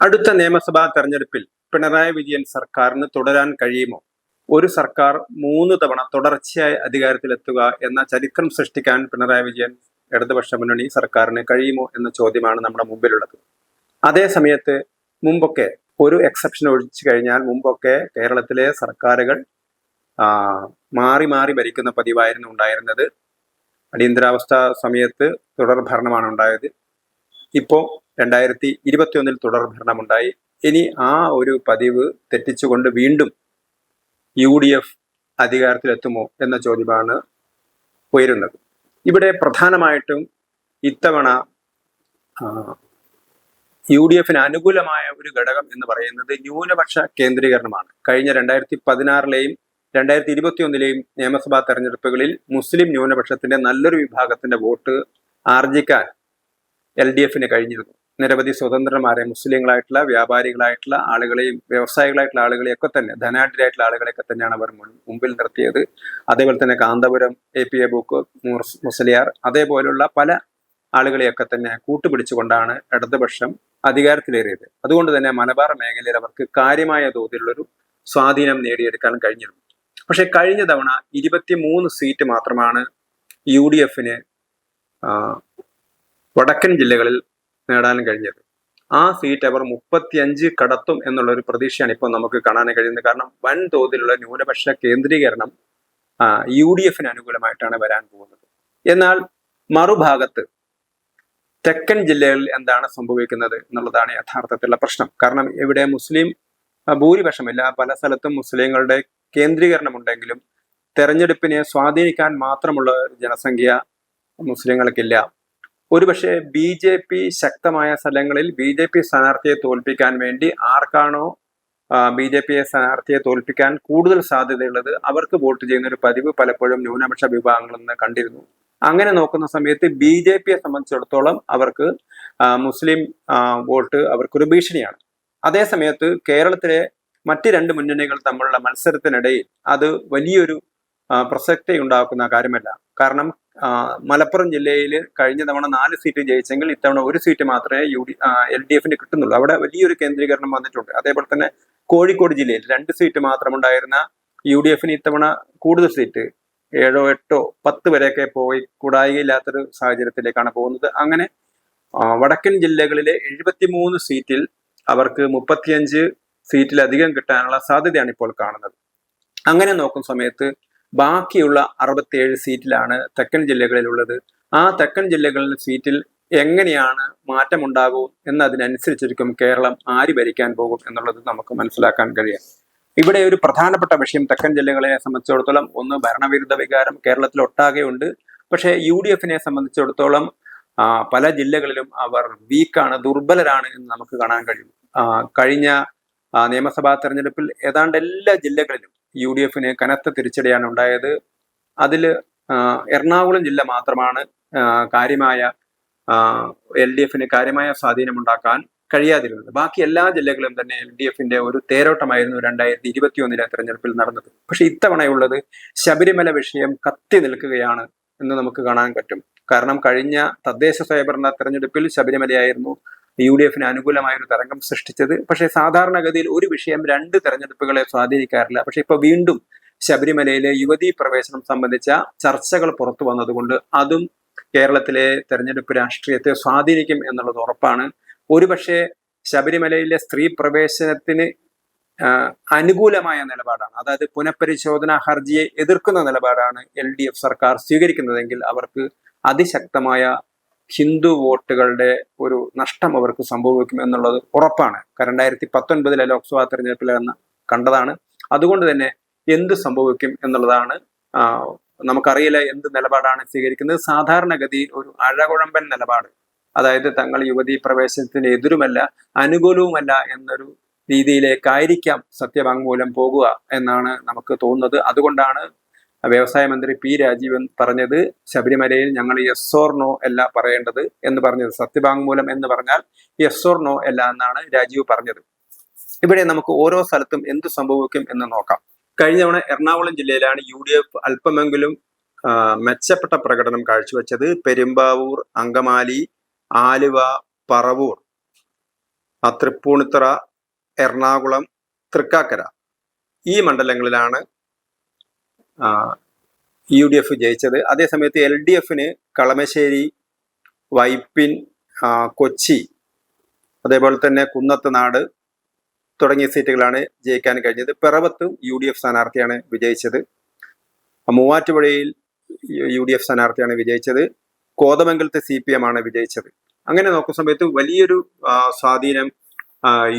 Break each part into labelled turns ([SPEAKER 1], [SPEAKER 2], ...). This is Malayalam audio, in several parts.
[SPEAKER 1] അടുത്ത നിയമസഭാ തെരഞ്ഞെടുപ്പിൽ പിണറായി വിജയൻ സർക്കാരിന് തുടരാൻ കഴിയുമോ? ഒരു സർക്കാർ മൂന്ന് തവണ തുടർച്ചയായി അധികാരത്തിലെത്തുക എന്ന ചരിത്രം സൃഷ്ടിക്കാൻ പിണറായി വിജയൻ ഇടതുപക്ഷ മുന്നണി സർക്കാരിന് കഴിയുമോ എന്ന ചോദ്യമാണ് നമ്മുടെ മുമ്പിലുള്ളത്. അതേ സമയത്ത് മുമ്പൊക്കെ ഒരു എക്സെപ്ഷൻ ഒഴിച്ചു കഴിഞ്ഞാൽ മുമ്പൊക്കെ കേരളത്തിലെ സർക്കാരുകൾ മാറി മാറി ഭരിക്കുന്ന പതിവായിരുന്നു ഉണ്ടായിരുന്നത്. അടിയന്തരാവസ്ഥ സമയത്ത് തുടർ ഭരണമാണ് ഉണ്ടായത്. ഇപ്പോൾ രണ്ടായിരത്തി ഇരുപത്തിയൊന്നിൽ തുടർ ഭരണമുണ്ടായി. ഇനി ആ ഒരു പതിവ് തെറ്റിച്ചുകൊണ്ട് വീണ്ടും യു ഡി എഫ് അധികാരത്തിലെത്തുമോ എന്ന ചോദ്യമാണ് ഉയരുന്നത്. ഇവിടെ പ്രധാനമായിട്ടും ഇത്തവണ യു ഡി എഫിന് അനുകൂലമായ ഒരു ഘടകം എന്ന് പറയുന്നത് ന്യൂനപക്ഷ കേന്ദ്രീകരണമാണ്. കഴിഞ്ഞ രണ്ടായിരത്തി പതിനാറിലെയും രണ്ടായിരത്തി ഇരുപത്തിയൊന്നിലെയും നിയമസഭാ തെരഞ്ഞെടുപ്പുകളിൽ മുസ്ലിം ന്യൂനപക്ഷത്തിന്റെ നല്ലൊരു വിഭാഗത്തിന്റെ വോട്ട് ആർജിക്കാൻ എൽ ഡി എഫിന് കഴിഞ്ഞിരുന്നു. നിരവധി സ്വതന്ത്രന്മാരെ മുസ്ലിങ്ങളായിട്ടുള്ള വ്യാപാരികളായിട്ടുള്ള ആളുകളെയും വ്യവസായികളായിട്ടുള്ള ആളുകളെയൊക്കെ തന്നെ ധനാഢ്യരായിട്ടുള്ള ആളുകളെയൊക്കെ തന്നെയാണ് അവർ മുമ്പിൽ നിർത്തിയത്. അതേപോലെ തന്നെ Kanthapuram A P A book Musliyar അതേപോലുള്ള പല ആളുകളെയൊക്കെ തന്നെ കൂട്ടുപിടിച്ചുകൊണ്ടാണ് ഇടതുപക്ഷം അധികാരത്തിലേറിയത്. അതുകൊണ്ട് തന്നെ മലബാർ മേഖലയിൽ അവർക്ക് കാര്യമായ തോതിലുള്ളൊരു സ്വാധീനം നേടിയെടുക്കാൻ കഴിഞ്ഞിരുന്നു. പക്ഷെ കഴിഞ്ഞ തവണ ഇരുപത്തിമൂന്ന് സീറ്റ് മാത്രമാണ് യു ഡി എഫിന് വടക്കൻ ജില്ലകളിൽ നേടാൻ കഴിഞ്ഞത്. ആ സീറ്റ് അവർ മുപ്പത്തിയഞ്ച് കടത്തും എന്നുള്ള ഒരു പ്രതീക്ഷയാണ് ഇപ്പോൾ നമുക്ക് കാണാൻ കഴിയുന്നത്. കാരണം വൻ തോതിലുള്ള ന്യൂനപക്ഷ കേന്ദ്രീകരണം യു ഡി എഫിന് അനുകൂലമായിട്ടാണ് വരാൻ പോകുന്നത്. എന്നാൽ മറുഭാഗത്ത് തെക്കൻ ജില്ലകളിൽ എന്താണ് സംഭവിക്കുന്നത് എന്നുള്ളതാണ് യഥാർത്ഥത്തിലുള്ള പ്രശ്നം. കാരണം ഇവിടെ മുസ്ലിം ഭൂരിപക്ഷമില്ല. പല സ്ഥലത്തും മുസ്ലിങ്ങളുടെ കേന്ദ്രീകരണം ഉണ്ടെങ്കിലും തെരഞ്ഞെടുപ്പിനെ സ്വാധീനിക്കാൻ മാത്രമുള്ള ജനസംഖ്യ മുസ്ലിങ്ങൾക്കില്ല. ഒരുപക്ഷെ ബി ജെ പി ശക്തമായ സ്ഥലങ്ങളിൽ ബി ജെ പി സ്ഥാനാർത്ഥിയെ തോൽപ്പിക്കാൻ വേണ്ടി ആർക്കാണോ ബി ജെ പിയെ സ്ഥാനാർത്ഥിയെ തോൽപ്പിക്കാൻ കൂടുതൽ സാധ്യതയുള്ളത് അവർക്ക് വോട്ട് ചെയ്യുന്ന ഒരു പതിവ് പലപ്പോഴും ന്യൂനപക്ഷ വിഭാഗങ്ങളിൽ നിന്ന് കണ്ടിരുന്നു. അങ്ങനെ നോക്കുന്ന സമയത്ത് ബി ജെ പിയെ സംബന്ധിച്ചിടത്തോളം അവർക്ക് മുസ്ലിം വോട്ട് അവർക്കൊരു ഭീഷണിയാണ്. അതേസമയത്ത് കേരളത്തിലെ മറ്റ് രണ്ട് മുന്നണികൾ തമ്മിലുള്ള മത്സരത്തിനിടയിൽ അത് വലിയൊരു പ്രസക്തി ഉണ്ടാക്കുന്ന കാര്യമല്ല. കാരണം മലപ്പുറം ജില്ലയിൽ കഴിഞ്ഞ തവണ നാല് സീറ്റ് ജയിച്ചെങ്കിൽ ഇത്തവണ ഒരു സീറ്റ് മാത്രമേ യു ഡി എൽ ഡി എഫിന് കിട്ടുന്നുള്ളൂ. അവിടെ വലിയൊരു കേന്ദ്രീകരണം വന്നിട്ടുണ്ട്. അതേപോലെ തന്നെ കോഴിക്കോട് ജില്ലയിൽ രണ്ട് സീറ്റ് മാത്രമുണ്ടായിരുന്ന യു ഡി എഫിന് ഇത്തവണ കൂടുതൽ സീറ്റ് ഏഴോ എട്ടോ പത്ത് വരെയൊക്കെ പോയി കൂടായികയില്ലാത്തൊരു സാഹചര്യത്തിലേക്കാണ് പോകുന്നത്. അങ്ങനെ വടക്കൻ ജില്ലകളിലെ എഴുപത്തിമൂന്ന് സീറ്റിൽ അവർക്ക് മുപ്പത്തിയഞ്ച് സീറ്റിലധികം കിട്ടാനുള്ള സാധ്യതയാണ് ഇപ്പോൾ കാണുന്നത്. അങ്ങനെ നോക്കുന്ന സമയത്ത് ബാക്കിയുള്ള അറുപത്തിയേഴ് സീറ്റിലാണ് തെക്കൻ ജില്ലകളിലുള്ളത്. ആ തെക്കൻ ജില്ലകളിലെ സീറ്റിൽ എങ്ങനെയാണ് മാറ്റമുണ്ടാകും എന്നതിനനുസരിച്ചിരിക്കും കേരളം ആര് ഭരിക്കാൻ പോകും എന്നുള്ളത് നമുക്ക് മനസ്സിലാക്കാൻ കഴിയാം. ഇവിടെ ഒരു പ്രധാനപ്പെട്ട വിഷയം തെക്കൻ ജില്ലകളെ സംബന്ധിച്ചിടത്തോളം ഒന്ന് ഭരണവിരുദ്ധ വികാരം കേരളത്തിൽ ഒട്ടാകെ ഉണ്ട് പക്ഷേ യു ഡി എഫിനെ സംബന്ധിച്ചിടത്തോളം പല ജില്ലകളിലും അവർ വീക്കാണ് ദുർബലരാണ് എന്ന് നമുക്ക് കാണാൻ കഴിയും. കഴിഞ്ഞ നിയമസഭാ തെരഞ്ഞെടുപ്പിൽ ഏതാണ്ട് എല്ലാ ജില്ലകളിലും യു ഡി എഫിന് കനത്ത തിരിച്ചടിയാണ് ഉണ്ടായത്. അതിൽ എറണാകുളം ജില്ല മാത്രമാണ് കാര്യമായ എൽ ഡി എഫിന് കാര്യമായ സ്വാധീനമുണ്ടാക്കാൻ കഴിയാതിരുന്നത്. ബാക്കി എല്ലാ ജില്ലകളും തന്നെ എൽ ഡി എഫിന്റെ ഒരു തേരോട്ടമായിരുന്നു രണ്ടായിരത്തി ഇരുപത്തിയൊന്നിലെ തെരഞ്ഞെടുപ്പിൽ നടന്നത്. പക്ഷെ ഇത്തവണയുള്ളത് ശബരിമല വിഷയം കത്തി നിൽക്കുകയാണ് എന്ന് നമുക്ക് കാണാൻ പറ്റും. കാരണം കഴിഞ്ഞ തദ്ദേശ സ്വയംഭരണ തെരഞ്ഞെടുപ്പിൽ ശബരിമലയായിരുന്നു യു ഡി എഫിന് അനുകൂലമായ ഒരു തരംഗം സൃഷ്ടിച്ചത്. പക്ഷേ സാധാരണഗതിയിൽ ഒരു വിഷയം രണ്ട് തെരഞ്ഞെടുപ്പുകളെ സ്വാധീനിക്കാറില്ല. പക്ഷെ ഇപ്പൊ വീണ്ടും ശബരിമലയിലെ യുവതീ പ്രവേശനം സംബന്ധിച്ച ചർച്ചകൾ പുറത്തു വന്നതുകൊണ്ട് അതും കേരളത്തിലെ തെരഞ്ഞെടുപ്പ് രാഷ്ട്രീയത്തെ സ്വാധീനിക്കും എന്നുള്ളത് ഉറപ്പാണ്. ഒരുപക്ഷെ ശബരിമലയിലെ സ്ത്രീ പ്രവേശനത്തിന് അനുകൂലമായ നിലപാടാണ്. അതായത് പുനഃപരിശോധനാ ഹർജിയെ എതിർക്കുന്ന നിലപാടാണ് എൽ ഡി എഫ് സർക്കാർ സ്വീകരിക്കുന്നതെങ്കിൽ അവർക്ക് അതിശക്തമായ ഹിന്ദു വോട്ടുകളുടെ ഒരു നഷ്ടം അവർക്ക് സംഭവിക്കും എന്നുള്ളത് ഉറപ്പാണ്. രണ്ടായിരത്തി പത്തൊൻപതിലെ ലോക്സഭാ തെരഞ്ഞെടുപ്പിൽ നിന്ന് കണ്ടതാണ്. അതുകൊണ്ട് തന്നെ എന്ത് സംഭവിക്കും എന്നുള്ളതാണ് നമുക്കറിയില്ല എന്ത് നിലപാടാണ് സ്വീകരിക്കുന്നത്. സാധാരണഗതിയിൽ ഒരു അഴകുഴമ്പൻ നിലപാട് അതായത് തങ്ങൾ യുവതി പ്രവേശനത്തിന് എതിരുമല്ല അനുകൂലവുമല്ല എന്നൊരു രീതിയിലേക്കായിരിക്കാം സത്യവാങ്മൂലം പോകുക എന്നാണ് നമുക്ക് തോന്നുന്നത്. അതുകൊണ്ടാണ് വ്യവസായ മന്ത്രി പി രാജീവൻ പറഞ്ഞത് ശബരിമലയിൽ ഞങ്ങൾ യെസ് ഓർ നോ അല്ല പറയേണ്ടത് എന്ന് പറഞ്ഞത്. സത്യവാങ്മൂലം എന്ന് പറഞ്ഞാൽ യെസ് ഓർ നോ അല്ല എന്നാണ് രാജീവ് പറഞ്ഞത്. ഇവിടെ നമുക്ക് ഓരോ സ്ഥലത്തും എന്ത് സംഭവിക്കും എന്ന് നോക്കാം. കഴിഞ്ഞ തവണ എറണാകുളം ജില്ലയിലാണ് യു ഡി എഫ് അല്പമെങ്കിലും മെച്ചപ്പെട്ട പ്രകടനം കാഴ്ചവെച്ചത്. പെരുമ്പാവൂർ അങ്കമാലി ആലുവ പറവൂർ തൃപ്പൂണിത്തുറ എറണാകുളം തൃക്കാക്കര ഈ മണ്ഡലങ്ങളിലാണ് യു ഡി എഫ് ജയിച്ചത്. അതേസമയത്ത് എൽ ഡി എഫിന് കളമശ്ശേരി വൈപ്പിൻ കൊച്ചി അതേപോലെ തന്നെ കുന്നത്തനാട് തുടങ്ങിയ സീറ്റുകളാണ് ജയിക്കാൻ കഴിഞ്ഞത്. പിറവത്തും യു ഡി എഫ് സ്ഥാനാർത്ഥിയാണ് വിജയിച്ചത്. മൂവാറ്റുപുഴയിൽ യു ഡി എഫ് സ്ഥാനാർത്ഥിയാണ് വിജയിച്ചത്. കോതമംഗലത്തെ സി പി എം ആണ് വിജയിച്ചത്. അങ്ങനെ നോക്കുന്ന സമയത്ത് വലിയൊരു സ്വാധീനം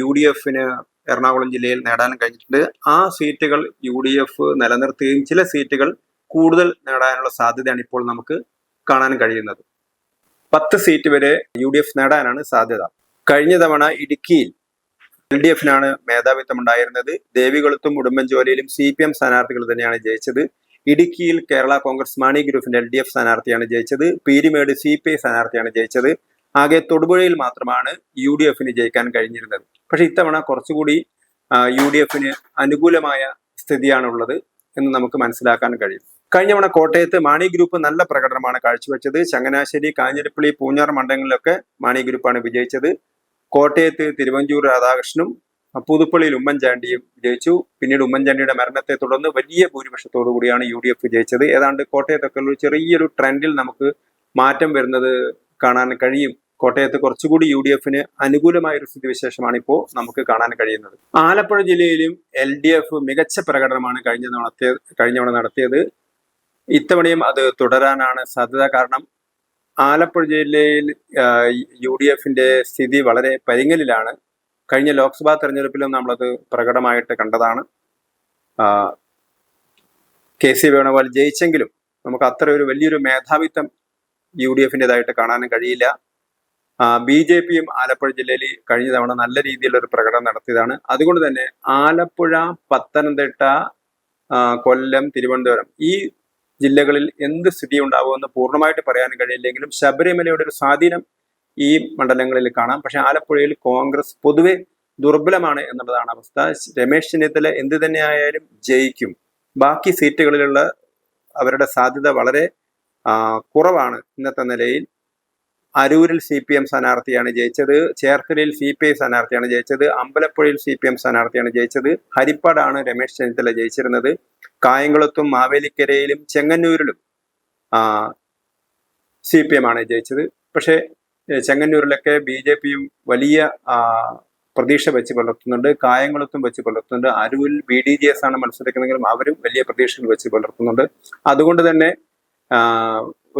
[SPEAKER 1] യു ഡി എഫിന് എറണാകുളം ജില്ലയിൽ നേടാൻ കഴിഞ്ഞിട്ടുണ്ട്. ആ സീറ്റുകൾ യു ഡി എഫ് നിലനിർത്തുകയും ചില സീറ്റുകൾ കൂടുതൽ നേടാനുള്ള സാധ്യതയാണ് ഇപ്പോൾ നമുക്ക് കാണാൻ കഴിയുന്നത്. പത്ത് സീറ്റ് വരെ യു ഡി എഫ് നേടാനാണ് സാധ്യത. കഴിഞ്ഞ തവണ ഇടുക്കിയിൽ എൽ ഡി എഫിനാണ് മേധാവിത്വം ഉണ്ടായിരുന്നത് ദേവികുളത്തും ഉടുമ്പൻചോലയിലും സി പി എം സ്ഥാനാർത്ഥികൾ തന്നെയാണ് ജയിച്ചത്. ഇടുക്കിയിൽ കേരള കോൺഗ്രസ് മാണി ഗ്രൂപ്പിന്റെ എൽ ഡി എഫ് സ്ഥാനാർത്ഥിയാണ് ജയിച്ചത്. പീരിമേട് സി പി ഐ സ്ഥാനാർത്ഥിയാണ് ജയിച്ചത്. ആകെ തൊടുപുഴയിൽ മാത്രമാണ് യു ഡി എഫിന് ജയിക്കാൻ കഴിഞ്ഞിരുന്നത്. പക്ഷെ ഇത്തവണ കുറച്ചുകൂടി യു ഡി എഫിന് അനുകൂലമായ സ്ഥിതിയാണുള്ളത് എന്ന് നമുക്ക് മനസ്സിലാക്കാൻ കഴിയും. കഴിഞ്ഞ തവണ കോട്ടയത്ത് മാണി ഗ്രൂപ്പ് നല്ല പ്രകടനമാണ് കാഴ്ചവെച്ചത്. ചങ്ങനാശ്ശേരി കാഞ്ഞിരപ്പള്ളി പൂഞ്ഞാർ മണ്ഡലങ്ങളിലൊക്കെ മാണി ഗ്രൂപ്പാണ് വിജയിച്ചത്. കോട്ടയത്ത് തിരുവഞ്ചൂർ രാധാകൃഷ്ണനും പുതുപ്പള്ളിയിൽ ഉമ്മൻചാണ്ടിയും വിജയിച്ചു. പിന്നീട് ഉമ്മൻചാണ്ടിയുടെ മരണത്തെ തുടർന്ന് വലിയ ഭൂരിപക്ഷത്തോടു കൂടിയാണ് യു ഡി എഫ് വിജയിച്ചത്. ഏതാണ്ട് കോട്ടയത്തൊക്കെ ഒരു ചെറിയൊരു ട്രെൻഡിൽ നമുക്ക് മാറ്റം വരുന്നത് കാണാൻ കഴിയും. കോട്ടയത്ത് കുറച്ചുകൂടി യു ഡി എഫിന് അനുകൂലമായ ഒരു സ്ഥിതിവിശേഷമാണ് ഇപ്പോൾ നമുക്ക് കാണാൻ കഴിയുന്നത്. ആലപ്പുഴ ജില്ലയിലും എൽ ഡി എഫ് മികച്ച പ്രകടനമാണ് കഴിഞ്ഞ നടത്തിയത് കഴിഞ്ഞ തവണ നടത്തിയത്. ഇത്തവണയും അത് തുടരാനാണ് സാധ്യത. കാരണം ആലപ്പുഴ ജില്ലയിൽ യു ഡി എഫിന്റെ സ്ഥിതി വളരെ പരിങ്ങലിലാണ്. കഴിഞ്ഞ ലോക്സഭാ തെരഞ്ഞെടുപ്പിലും നമ്മളത് പ്രകടമായിട്ട് കണ്ടതാണ്. കെ സി വേണുഗോപാൽ ജയിച്ചെങ്കിലും നമുക്ക് അത്ര ഒരു വലിയൊരു മേധാവിത്വം യു ഡി എഫിന്റെതായിട്ട് കാണാനും കഴിയില്ല. ബി ജെ പിയും ആലപ്പുഴ ജില്ലയിൽ കഴിഞ്ഞ തവണ നല്ല രീതിയിലുള്ള ഒരു പ്രകടനം നടത്തിയതാണ്. അതുകൊണ്ട് തന്നെ ആലപ്പുഴ പത്തനംതിട്ട കൊല്ലം തിരുവനന്തപുരം ഈ ജില്ലകളിൽ എന്ത് സ്ഥിതി ഉണ്ടാവുമെന്ന് പൂർണമായിട്ട് പറയാനും കഴിയില്ലെങ്കിലും ശബരിമലയുടെ ഒരു സ്വാധീനം ഈ മണ്ഡലങ്ങളിൽ കാണാം. പക്ഷെ ആലപ്പുഴയിൽ കോൺഗ്രസ് പൊതുവെ ദുർബലമാണ് എന്നുള്ളതാണ് അവസ്ഥ. രമേശ് ചെന്നിത്തല എന്ത് തന്നെയായാലും ജയിക്കും. ബാക്കി സീറ്റുകളിലുള്ള അവരുടെ സാധ്യത വളരെ കുറവാണ് ഇന്നത്തെ നിലയിൽ. അരൂരിൽ സി പി എം സ്ഥാനാർത്ഥിയാണ് ജയിച്ചത്. ചേർക്കലിൽ സി പി ഐ സ്ഥാനാർത്ഥിയാണ് ജയിച്ചത്. അമ്പലപ്പുഴയിൽ സി പി എം സ്ഥാനാർത്ഥിയാണ് ജയിച്ചത്. ഹരിപ്പാടാണ് രമേശ് ചെന്നിത്തല ജയിച്ചിരുന്നത്. കായംകുളത്തും മാവേലിക്കരയിലും ചെങ്ങന്നൂരിലും സി പി എം ആണ് ജയിച്ചത്. പക്ഷേ ചെങ്ങന്നൂരിലൊക്കെ ബി ജെ പിയും വലിയ പ്രതീക്ഷ വെച്ച് പുലർത്തുന്നുണ്ട്. കായംകുളത്തും വെച്ച് പുലർത്തുന്നുണ്ട്. അരൂരിൽ ബി ഡി ജി എസ് ആണ് മത്സരിക്കുന്നതെങ്കിലും അവരും വലിയ പ്രതീക്ഷകൾ വെച്ച് പുലർത്തുന്നുണ്ട്. അതുകൊണ്ട് തന്നെ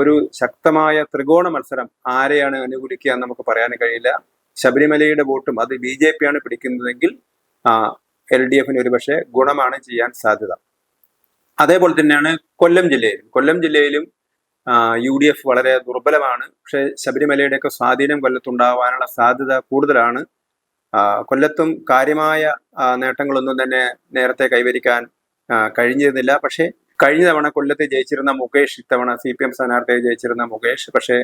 [SPEAKER 1] ഒരു ശക്തമായ ത്രികോണ മത്സരം ആരെയാണ് അനുകൂലിക്കുക എന്ന് നമുക്ക് പറയാൻ കഴിയില്ല. ശബരിമലയുടെ വോട്ടും അത് ബി ജെ ആണ് പിടിക്കുന്നതെങ്കിൽ എൽ ഡി എഫിന് ഒരുപക്ഷെ ഗുണമാണ് ചെയ്യാൻ സാധ്യത. അതേപോലെ തന്നെയാണ് കൊല്ലം ജില്ലയിലും. കൊല്ലം ജില്ലയിലും യു ഡി എഫ് വളരെ ദുർബലമാണ്. പക്ഷേ ശബരിമലയുടെയൊക്കെ സ്വാധീനം കൊല്ലത്തുണ്ടാവാനുള്ള സാധ്യത കൂടുതലാണ്. കൊല്ലത്തും കാര്യമായ നേട്ടങ്ങളൊന്നും തന്നെ നേരത്തെ കൈവരിക്കാൻ കഴിഞ്ഞിരുന്നില്ല. പക്ഷേ കഴിഞ്ഞ തവണ കൊല്ലത്തെ ജയിച്ചിരുന്ന മുകേഷ് ഇത്തവണ സി പി എം സ്ഥാനാർത്ഥിയെ ജയിച്ചിരുന്ന മുകേഷ്. പക്ഷേ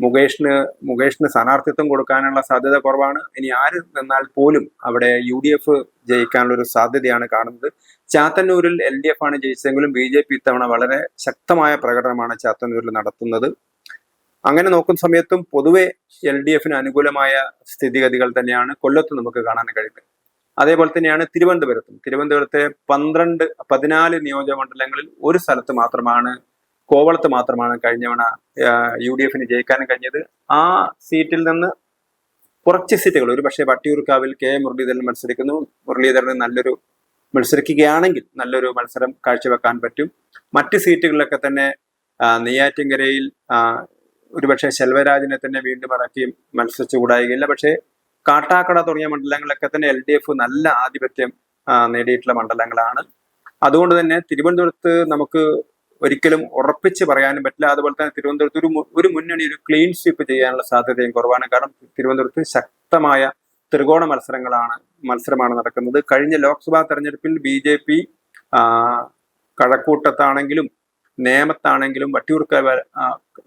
[SPEAKER 1] മുകേഷിന് മുകേഷിന് സ്ഥാനാർത്ഥിത്വം കൊടുക്കാനുള്ള സാധ്യത കുറവാണ്. ഇനി ആര് നിന്നാൽ പോലും അവിടെ യു ഡി എഫ് ജയിക്കാനുള്ള ഒരു സാധ്യതയാണ് കാണുന്നത്. ചാത്തന്നൂരിൽ എൽ ഡി എഫ് ആണ് ജയിച്ചതെങ്കിലും ബി ജെ പി ഇത്തവണ വളരെ ശക്തമായ പ്രകടനമാണ് ചാത്തന്നൂരിൽ നടത്തുന്നത്. അങ്ങനെ നോക്കുന്ന സമയത്തും പൊതുവെ എൽ ഡി എഫിന് അനുകൂലമായ സ്ഥിതിഗതികൾ തന്നെയാണ് കൊല്ലത്ത് നമുക്ക് കാണാൻ കഴിയുന്നത്. അതേപോലെ തന്നെയാണ് തിരുവനന്തപുരത്തും. തിരുവനന്തപുരത്തെ പന്ത്രണ്ട് പതിനാല് നിയോജക മണ്ഡലങ്ങളിൽ ഒരു സ്ഥലത്ത് മാത്രമാണ് കോവളത്ത് മാത്രമാണ് കഴിഞ്ഞവണ യു ഡി എഫിന് ജയിക്കാൻ കഴിഞ്ഞത്. ആ സീറ്റിൽ നിന്ന് കുറച്ച് സീറ്റുകൾ ഒരു പക്ഷേ വട്ടിയൂർക്കാവിൽ കെ. മുരളീധരൻ മത്സരിക്കുന്നു. മുരളീധരന് നല്ലൊരു മത്സരിക്കുകയാണെങ്കിൽ നല്ലൊരു മത്സരം കാഴ്ചവെക്കാൻ പറ്റും. മറ്റ് സീറ്റുകളിലൊക്കെ തന്നെ നെയ്യാറ്റിൻകരയിൽ ഒരുപക്ഷെ ശെൽവരാജിനെ തന്നെ വീണ്ടും ഇറക്കി മത്സരിച്ചു കൂടായികയില്ല പക്ഷേ കാട്ടാക്കട തുടങ്ങിയ മണ്ഡലങ്ങളിലൊക്കെ തന്നെ എൽ ഡി എഫ് നല്ല ആധിപത്യം നേടിയിട്ടുള്ള മണ്ഡലങ്ങളാണ്. അതുകൊണ്ട് തന്നെ തിരുവനന്തപുരത്ത് നമുക്ക് ഒരിക്കലും ഉറപ്പിച്ച് പറയാനും പറ്റില്ല. അതുപോലെ തന്നെ തിരുവനന്തപുരത്ത് ഒരു ഒരു മുന്നണി ഒരു ക്ലീൻ സ്വീപ്പ് ചെയ്യാനുള്ള സാധ്യതയും കുറവാണ്. കാരണം തിരുവനന്തപുരത്ത് ശക്തമായ ത്രികോണ മത്സരങ്ങളാണ് മത്സരമാണ് നടക്കുന്നത്. കഴിഞ്ഞ ലോക്സഭാ തെരഞ്ഞെടുപ്പിൽ ബി ജെ പി കഴക്കൂട്ടത്താണെങ്കിലും നേമത്താണെങ്കിലും വട്ടിയൂർക്കാവ്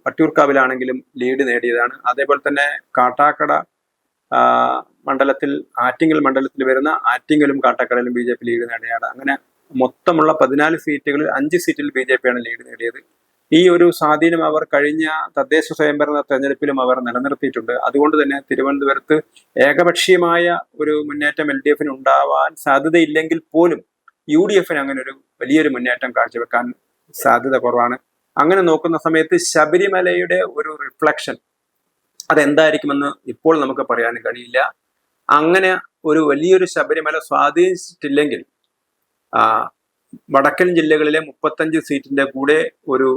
[SPEAKER 1] വട്ടിയൂർക്കാവിലാണെങ്കിലും ലീഡ് നേടിയതാണ്. അതേപോലെ തന്നെ കാട്ടാക്കട മണ്ഡലത്തിൽ ആറ്റിങ്ങൽ മണ്ഡലത്തിൽ വരുന്ന ആറ്റിങ്ങലും കാട്ടക്കടലും ബി ജെ പി ലീഡ് നേടിയാണ്. അങ്ങനെ മൊത്തമുള്ള പതിനാല് സീറ്റുകളിൽ അഞ്ച് സീറ്റിൽ ബി ജെ പിയാണ് ലീഡ് നേടിയത്. ഈ ഒരു സ്വാധീനം അവർ കഴിഞ്ഞ തദ്ദേശ സ്വയംഭരണ തെരഞ്ഞെടുപ്പിലും അവർ നിലനിർത്തിയിട്ടുണ്ട്. അതുകൊണ്ട് തന്നെ തിരുവനന്തപുരത്ത് ഏകപക്ഷീയമായ ഒരു മുന്നേറ്റം എൽ ഡി എഫിന് ഉണ്ടാവാൻ സാധ്യതയില്ലെങ്കിൽ പോലും യു ഡി എഫിന് അങ്ങനെ ഒരു വലിയൊരു മുന്നേറ്റം കാഴ്ചവെക്കാൻ സാധ്യത കുറവാണ്. അങ്ങനെ നോക്കുന്ന സമയത്ത് ശബരിമലയുടെ ഒരു റിഫ്ലക്ഷൻ അതെന്തായിരിക്കുമെന്ന് ഇപ്പോൾ നമുക്ക് പറയാൻ കഴിയില്ല. അങ്ങനെ ഒരു വലിയൊരു ശബരിമല സ്വാധീനിച്ചിട്ടില്ലെങ്കിൽ വടക്കൻ ജില്ലകളിലെ മുപ്പത്തഞ്ച് സീറ്റിന്റെ കൂടെ ഒരു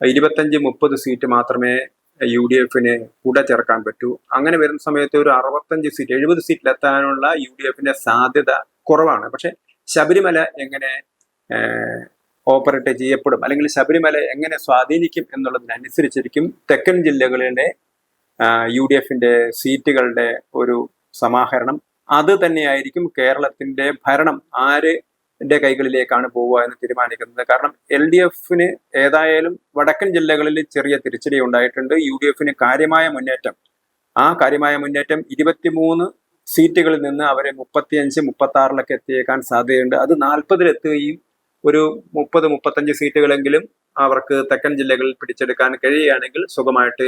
[SPEAKER 1] ഇരുപത്തഞ്ച് മുപ്പത് സീറ്റ് മാത്രമേ യു ഡി എഫിന് കൂടെ ചേർക്കാൻ പറ്റൂ. അങ്ങനെ വരുന്ന സമയത്ത് ഒരു അറുപത്തഞ്ച് സീറ്റ് എഴുപത് സീറ്റിലെത്താനുള്ള യു ഡി എഫിന്റെ സാധ്യത കുറവാണ്. പക്ഷെ ശബരിമല എങ്ങനെ ഓപ്പറേറ്റ് ചെയ്യപ്പെടും അല്ലെങ്കിൽ ശബരിമല എങ്ങനെ സ്വാധീനിക്കും എന്നുള്ളതിനനുസരിച്ചിരിക്കും തെക്കൻ ജില്ലകളിലെ യു ഡി എഫിന്റെ സീറ്റുകളുടെ ഒരു സമാഹരണം. അത് തന്നെയായിരിക്കും കേരളത്തിന്റെ ഭരണം. ആരുടെ കൈകളിലേക്കാണ് പോവുക എന്ന് തീരുമാനിക്കുന്നത്? കാരണം എൽ ഡി എഫിന് ഏതായാലും വടക്കൻ ജില്ലകളിൽ ചെറിയ തിരിച്ചടി ഉണ്ടായിട്ടുണ്ട്. യു ഡി എഫിന് കാര്യമായ മുന്നേറ്റം. ആ കാര്യമായ മുന്നേറ്റം ഇരുപത്തിമൂന്ന് സീറ്റുകളിൽ നിന്ന് അവരെ മുപ്പത്തിയഞ്ച് മുപ്പത്തി ആറിലൊക്കെ എത്തിയേക്കാൻ സാധ്യതയുണ്ട്. അത് നാൽപ്പതിലെത്തുകയും ഒരു മുപ്പത് മുപ്പത്തഞ്ച് സീറ്റുകളെങ്കിലും അവർക്ക് തെക്കൻ ജില്ലകളിൽ പിടിച്ചെടുക്കാൻ കഴിയുകയാണെങ്കിൽ സുഖമായിട്ട്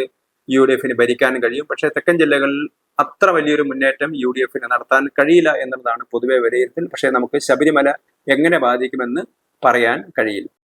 [SPEAKER 1] യു ഡി എഫിന് ഭരിക്കാൻ കഴിയും. പക്ഷേ തെക്കൻ ജില്ലകളിൽ അത്ര വലിയൊരു മുന്നേറ്റം യു ഡി എഫിന് നടത്താൻ കഴിയില്ല എന്നുള്ളതാണ് പൊതുവെ വിലയിരുത്തൽ. പക്ഷേ നമുക്ക് ശബരിമല എങ്ങനെ ബാധിക്കുമെന്ന് പറയാൻ കഴിയില്ല.